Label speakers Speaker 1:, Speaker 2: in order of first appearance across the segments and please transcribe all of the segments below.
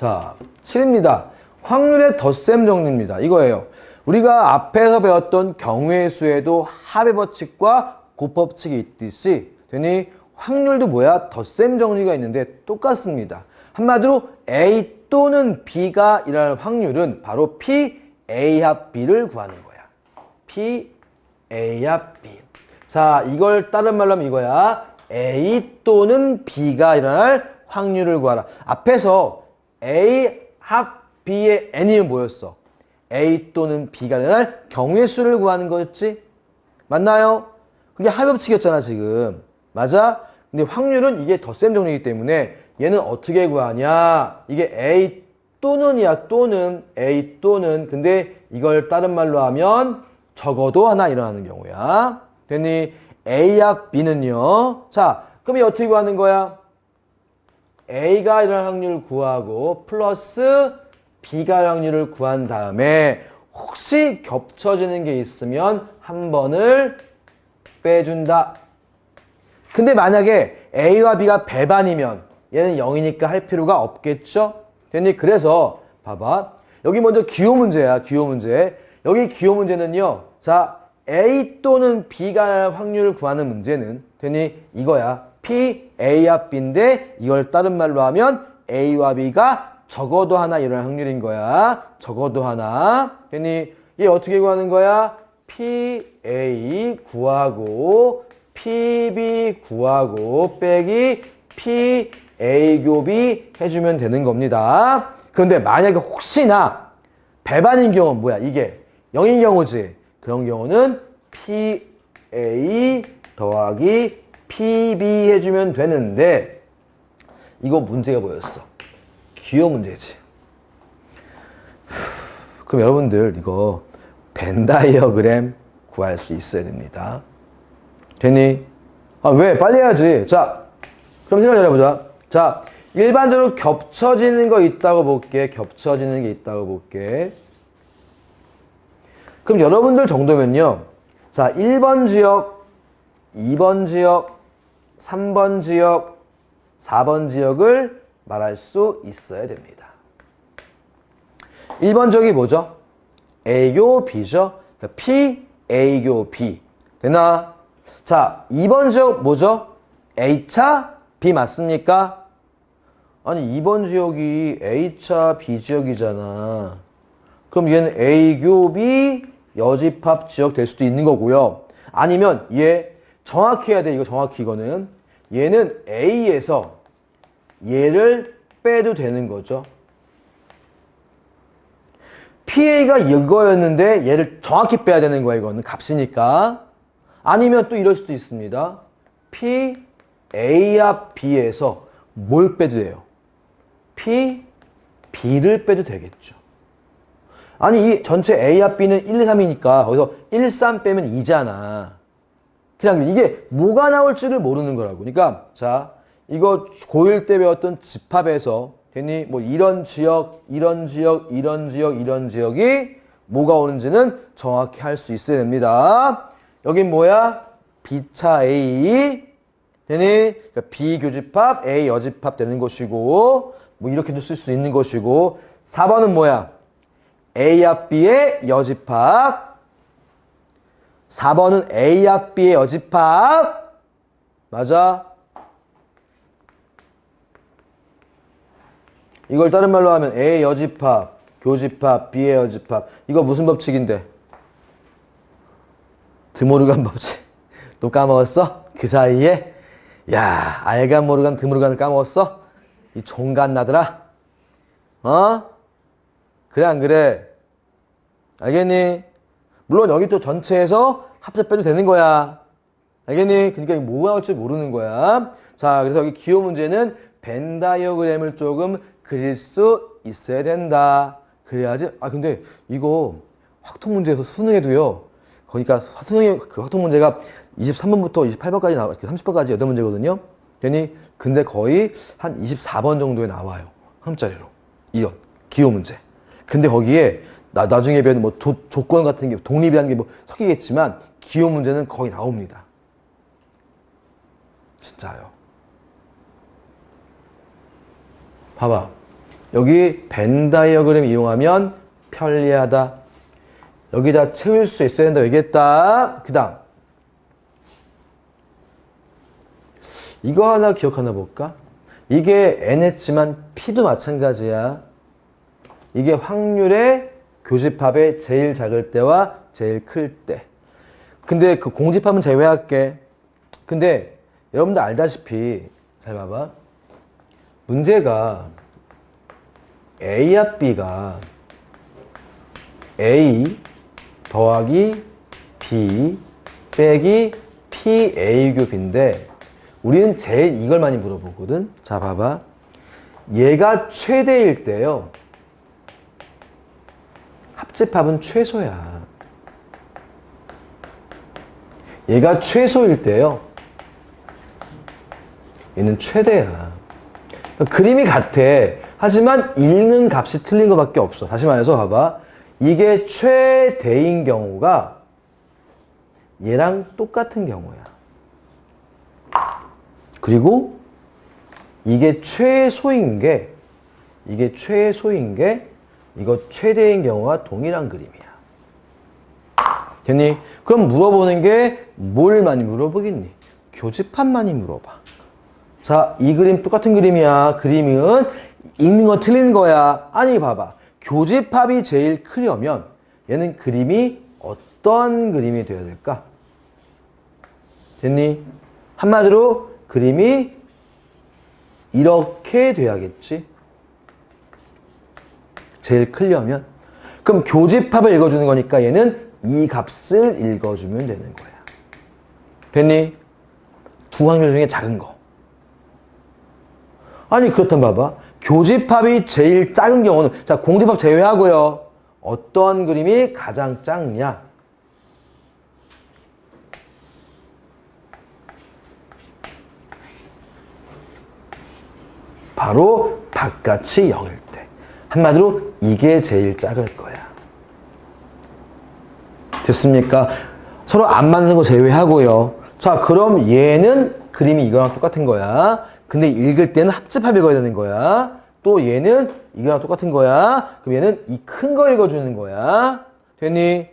Speaker 1: 자, 7입니다. 확률의 덧셈 정리입니다. 이거예요. 우리가 앞에서 배웠던 경우의 수에도 합의 법칙과 곱법칙이 있듯이 되니 확률도 뭐야? 덧셈 정리가 있는데 똑같습니다. 한마디로 A 또는 B가 일어날 확률은 바로 P, A 합 B를 구하는 거야. P, A 합 B. 자, 이걸 다른 말로 하면 이거야. A 또는 B가 일어날 확률을 구하라. 앞에서 A 합 B의 N이면 뭐였어? A 또는 B가 일어날 경우의 수를 구하는 거였지? 맞나요? 그게 합법칙이었잖아, 지금. 맞아? 근데 확률은 이게 덧셈 정리이기 때문에 얘는 어떻게 구하냐? 이게 A 또는이야, 또는. A 또는. 근데 이걸 다른 말로 하면 적어도 하나 일어나는 경우야. 됐니? A와 B는요. 자, 그럼 이 어떻게 구하는 거야? A가 일어날 확률 구하고 플러스 B가 일어날 확률을 구한 다음에 혹시 겹쳐지는 게 있으면 한 번을 빼준다. 근데 만약에 A와 B가 배반이면 얘는 0이니까 할 필요가 없겠죠? 됐니? 그래서 봐봐. 여기 먼저 기호 문제야. 기호 문제. 여기 기호 문제는요. 자, A 또는 B가 할 확률을 구하는 문제는 되니 이거야. P, A와 B인데 이걸 다른 말로 하면 A와 B가 적어도 하나 일어날 확률인 거야. 적어도 하나. 되니 얘 어떻게 구하는 거야? P, A 구하고 PB 구하고 빼기 P, A 교비 해주면 되는 겁니다. 그런데 만약에 혹시나 배반인 경우는 뭐야? 이게 0인 경우지. 그런 경우는 PA 더하기 PB 해주면 되는데 이거 문제가 뭐였어? 기호 문제지. 그럼 여러분들 이거 벤 다이어그램 구할 수 있어야 됩니다. 되니? 아, 왜? 빨리 해야지. 자, 그럼 생각 잘 해보자. 자, 일반적으로 겹쳐지는 거 있다고 볼게. 겹쳐지는 게 있다고 볼게. 그럼 여러분들 정도면요. 자, 1번 지역, 2번 지역, 3번 지역, 4번 지역을 말할 수 있어야 됩니다. 1번 지역이 뭐죠? A교 B죠? P, A교 B. 되나? 자, 2번 지역 뭐죠? A차 B 맞습니까? 아니, 2번 지역이 A차 B 지역이잖아. 그럼 얘는 A교 B 여집합 지역 될 수도 있는 거고요. 아니면 얘 정확히 해야 돼. 이거 정확히 이거는. 얘는 A에서 얘를 빼도 되는 거죠. PA가 이거였는데 얘를 정확히 빼야 되는 거야. 이거는 값이니까. 아니면 또 이럴 수도 있습니다. P, A와 B에서 뭘 빼도 돼요? P, B를 빼도 되겠죠. 아니, 이 전체 A와 B는 1, 2, 3이니까 거기서 1, 3 빼면 2잖아. 그냥 이게 뭐가 나올지를 모르는 거라고. 그러니까, 자, 이거 고1 때 배웠던 집합에서 괜히 뭐 이런 지역, 이런 지역, 이런 지역, 이런 지역이 뭐가 오는지는 정확히 할 수 있어야 됩니다. 여긴 뭐야? B차 A. 되니? 그러니까 B 교집합, A 여집합 되는 것이고, 뭐 이렇게도 쓸 수 있는 것이고, 4번은 뭐야? A와 B의 여집합. 4번은 A와 B의 여집합. 맞아? 이걸 다른 말로 하면 A 여집합, 교집합, B의 여집합. 이거 무슨 법칙인데? 드모르간 법칙. 또 까먹었어? 그 사이에? 야, 알간 모르간 드모르간을 까먹었어? 이 종간 나더라? 어? 그래 안 그래? 알겠니? 물론 여기 또 전체에서 합쳐 빼도 되는 거야. 알겠니? 그러니까 뭐가 나올지 모르는 거야. 자, 그래서 여기 기호 문제는 벤 다이어그램을 조금 그릴 수 있어야 된다. 그래야지. 아, 근데 이거 확통 문제에서 수능에도요. 그러니까 수능의 그 확통 문제가 23번부터 28번까지 나와, 30번까지 8문제거든요. 괜히 근데 거의 한 24번 정도에 나와요. 한 자리로. 이런 기호 문제. 근데 거기에 나, 나중에 배우는 뭐 조, 조건 같은 게 독립이라는 게 뭐 섞이겠지만 기호 문제는 거의 나옵니다. 진짜요. 봐봐. 여기 벤 다이어그램 이용하면 편리하다. 여기다 채울 수 있어야 된다 얘기했다. 그 다음 이거 하나 기억하나 볼까? 이게 n했지만 p도 마찬가지야. 이게 확률의 교집합의 제일 작을 때와 제일 클 때. 근데 그 공집합은 제외할게. 근데 여러분들 알다시피 잘 봐봐. 문제가 A와 B가 A 더하기 B 빼기 PA 겹인데 우리는 제일 이걸 많이 물어보거든. 자, 봐봐. 얘가 최대일 때요. 합집합은 최소야. 얘가 최소일 때요. 얘는 최대야. 그림이 같아. 하지만 읽는 값이 틀린 것밖에 없어. 다시 말해서 봐봐. 이게 최대인 경우가 얘랑 똑같은 경우야. 그리고 이게 최소인 게 이게 최소인 게 이거 최대인 경우와 동일한 그림이야. 됐니? 그럼 물어보는 게 뭘 많이 물어보겠니? 교집합 많이 물어봐. 자, 이 그림 똑같은 그림이야. 그림은 읽는 거 틀리는 거야. 아니, 봐봐. 교집합이 제일 크려면 얘는 그림이 어떤 그림이 되어야 될까? 됐니? 한마디로 그림이 이렇게 돼야겠지. 제일 크려면. 그럼 교집합을 읽어주는 거니까 얘는 이 값을 읽어주면 되는 거야. 됐니? 두 확률 중에 작은 거. 아니, 그렇단 봐봐. 교집합이 제일 작은 경우는, 자, 공집합 제외하고요. 어떤 그림이 가장 작냐? 바로 바깥이 0일 때. 한마디로 이게 제일 작을 거야. 됐습니까? 서로 안 맞는 거 제외하고요. 자, 그럼 얘는 그림이 이거랑 똑같은 거야. 근데 읽을 때는 합집합 읽어야 되는 거야. 또 얘는 이거랑 똑같은 거야. 그럼 얘는 이 큰 거 읽어주는 거야. 됐니?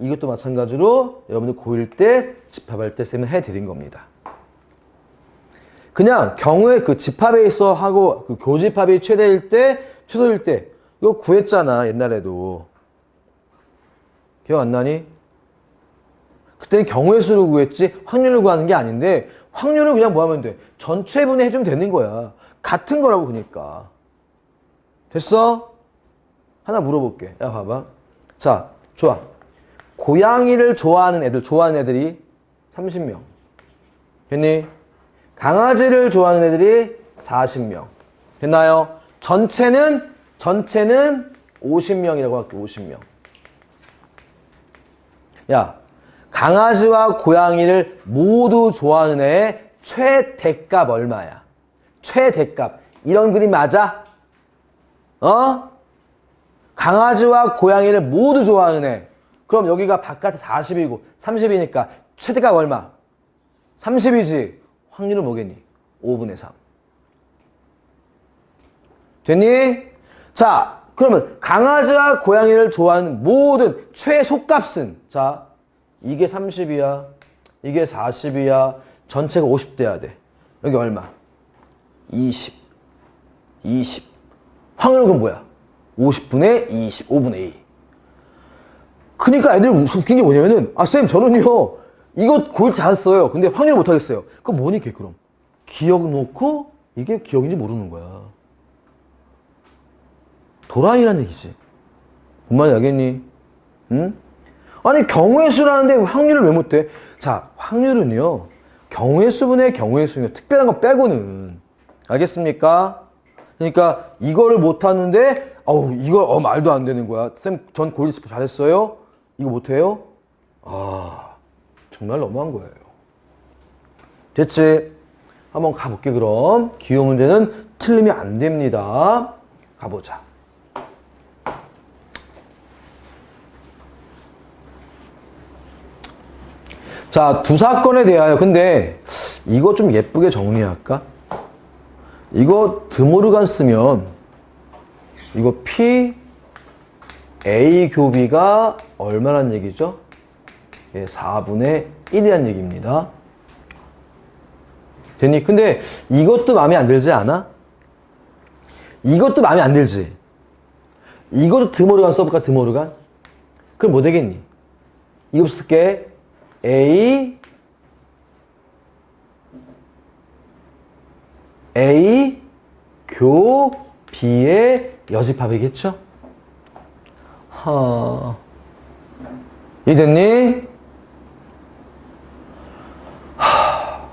Speaker 1: 이것도 마찬가지로 여러분들 고1 때 집합할 때 쌤은 해드린 겁니다. 그냥 경우에 그 집합에 있어 하고 그 교집합이 최대일 때, 최소일 때 이거 구했잖아 옛날에도 기억 안 나니? 그때는 경우의 수를 구했지 확률을 구하는 게 아닌데 확률을 그냥 뭐 하면 돼? 전체 분해 해주면 되는 거야. 같은 거라고 그니까. 됐어? 하나 물어볼게. 야 봐봐. 자 좋아. 고양이를 좋아하는 애들 좋아하는 애들이 30명. 됐니? 강아지를 좋아하는 애들이 40명. 됐나요? 전체는, 전체는 50명이라고 할게, 50명. 야, 강아지와 고양이를 모두 좋아하는 애의 최대값 얼마야? 최대값. 이런 그림 맞아? 어? 강아지와 고양이를 모두 좋아하는 애. 그럼 여기가 바깥에 40이고 30이니까 최대값 얼마? 30이지. 확률은 뭐겠니? 5분의 3. 됐니? 자, 그러면 강아지와 고양이를 좋아하는 모든 최소값은 자, 이게 30이야. 이게 40이야. 전체가 50 돼야 돼. 여기 얼마? 20. 20. 확률은 뭐야? 50분의 20, 5분의 2. 그러니까 애들 웃긴 게 뭐냐면은 아, 쌤, 저는요. 이거 고일 잘했어요. 근데 확률 못 하겠어요. 그럼 뭐니, 걔 그럼? 기억 놓고 이게 기억인지 모르는 거야. 도라이란 얘기지. 뭔 말인지 알겠니? 응? 아니, 경우의 수라는데 확률을 왜 못해? 자, 확률은요. 경우의 수분의 경우의 수요. 특별한 거 빼고는. 알겠습니까? 그러니까 이거를 못하는데, 어우, 이거, 어, 말도 안 되는 거야. 쌤, 전 고일 잘했어요? 이거 못해요? 아. 정말 너무한 거예요. 됐지? 한번 가볼게 그럼. 기호 문제는 틀리면 안 됩니다. 가보자. 자, 두 사건에 대하여 근데 이거 좀 예쁘게 정리할까? 이거 드모르간 쓰면 이거 P A 교비가 얼마란 얘기죠? 예, 4분의 1이란 얘기입니다. 됐니? 근데 이것도 마음에 안 들지 않아? 이것도 마음에 안 들지? 이것도 드모르간 써볼까, 드모르간? 그럼 뭐 되겠니? 이거 쓸게. A, A, 교, B의 여집합이겠죠? 하. 이해됐니? 하.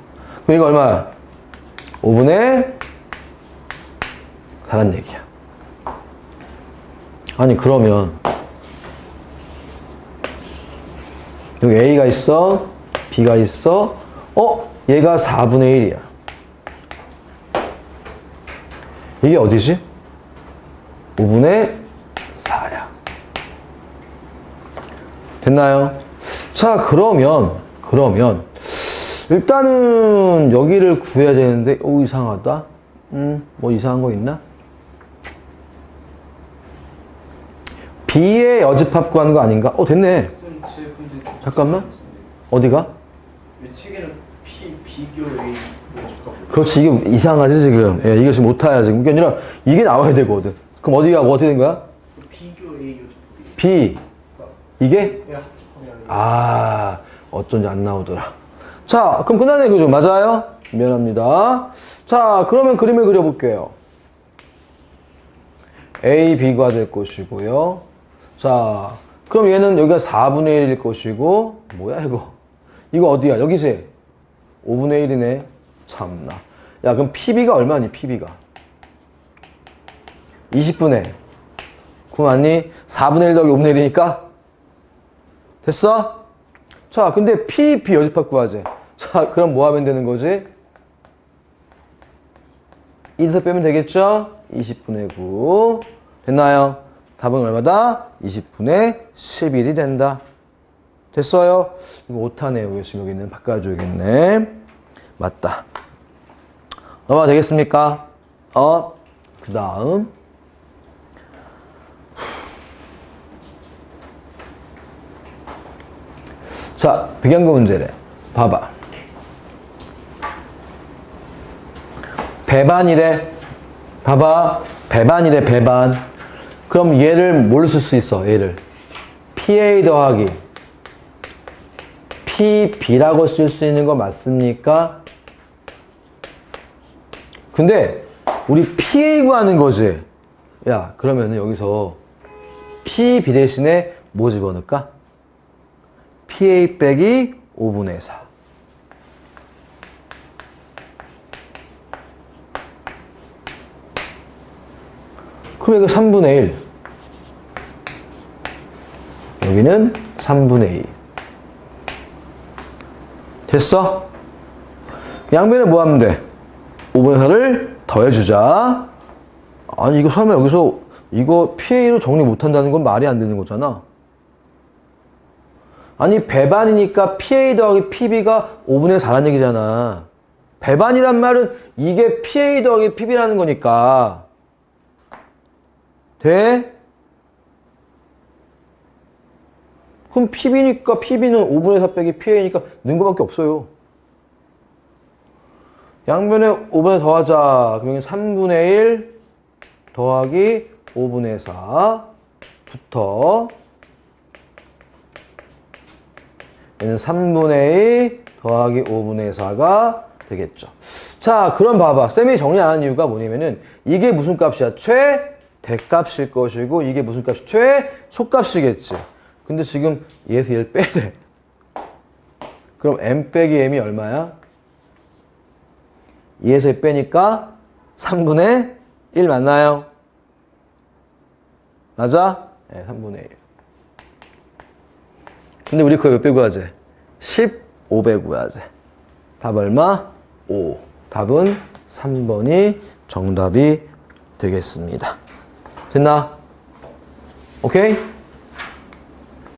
Speaker 1: 그럼 이거 얼마야? 5분의 4란 얘기야. 아니, 그러면. 여기 A가 있어, B가 있어, 어? 얘가 4분의 1이야. 이게 어디지? 5분의 4야. 됐나요? 자, 그러면, 그러면, 일단은 여기를 구해야 되는데, 오, 이상하다. 음, 뭐 이상한 거 있나? B의 여집합 구하는 거 아닌가? 어, 됐네. 잠깐만. 어디가?
Speaker 2: 왜 책에는 피 비교의
Speaker 1: 그렇지, 이게 이상하지, 지금. 예, 이게 지금 못타야 지금. 그게 아니라, 이게 나와야 되거든. 그럼 어디가, 뭐 어떻게 된 거야?
Speaker 2: 비교의
Speaker 1: B. 이게?
Speaker 2: 합하면
Speaker 1: 아, 어쩐지 안 나오더라. 자, 그럼 끝나네, 그죠? 맞아요? 미안합니다. 자, 그러면 그림을 그려볼게요. A, B가 될 것이고요. 자, 그럼 얘는 여기가 4분의 1일 것이고, 뭐야, 이거? 이거 어디야? 여기지? 5분의 1이네. 참나. 야, 그럼 PB가 얼마니, PB가? 20분의. 9 맞니? 4분의 1 더하기 5분의 1이니까? 됐어? 자, 근데 P, B 여집합 구하재. 자, 그럼 뭐 하면 되는 거지? 1에서 빼면 되겠죠? 20분의 9. 됐나요? 답은 얼마다? 20분의 11이 된다. 됐어요? 이거 오타네요. 지금 여기는 바꿔줘야겠네. 맞다. 넘어가 되겠습니까? 어? 그 다음. 자, 백양구 문제래. 봐봐. 배반이래. 봐봐. 배반이래, 배반. 그럼 얘를 뭘 쓸 수 있어, 얘를? PA 더하기 PB라고 쓸 수 있는 거 맞습니까? 근데 우리 PA 구하는 거지. 야, 그러면 여기서 PB 대신에 뭐 집어넣을까? PA 빼기 5분의 4. 그럼 이거 3분의 1. 여기는 3분의 2. 됐어? 양변에 뭐 하면 돼? 5분의 4를 더해주자. 아니, 이거 설마 여기서 이거 PA로 정리 못한다는 건 말이 안 되는 거잖아. 아니 배반이니까 PA 더하기 PB가 5분의 4란 얘기잖아. 배반이란 말은 이게 PA 더하기 PB라는 거니까. 돼? 그럼 PB니까 PB는 5분의 4 빼기 PA니까 는 거밖에 없어요. 양변에 5분의 더하자. 그러면 3분의 1 더하기 5분의 4 붙어 얘는 3분의 2 더하기 5분의 4가 되겠죠. 자, 그럼 봐봐. 쌤이 정리 안 한 이유가 뭐냐면은 이게 무슨 값이야? 최 대값일 것이고 이게 무슨 값이 최소값이겠지. 근데 지금 얘에서 얘를 돼. 그럼 m 빼기 m이 얼마야? 얘에서 얘 빼니까 3분의 1 맞나요? 맞아? 네, 3분의 1. 근데 우리 그거 몇 배 구 하지? 15배 구하지. 답 얼마? 5. 답은 3번이 정답이 되겠습니다. 됐나? 오케이?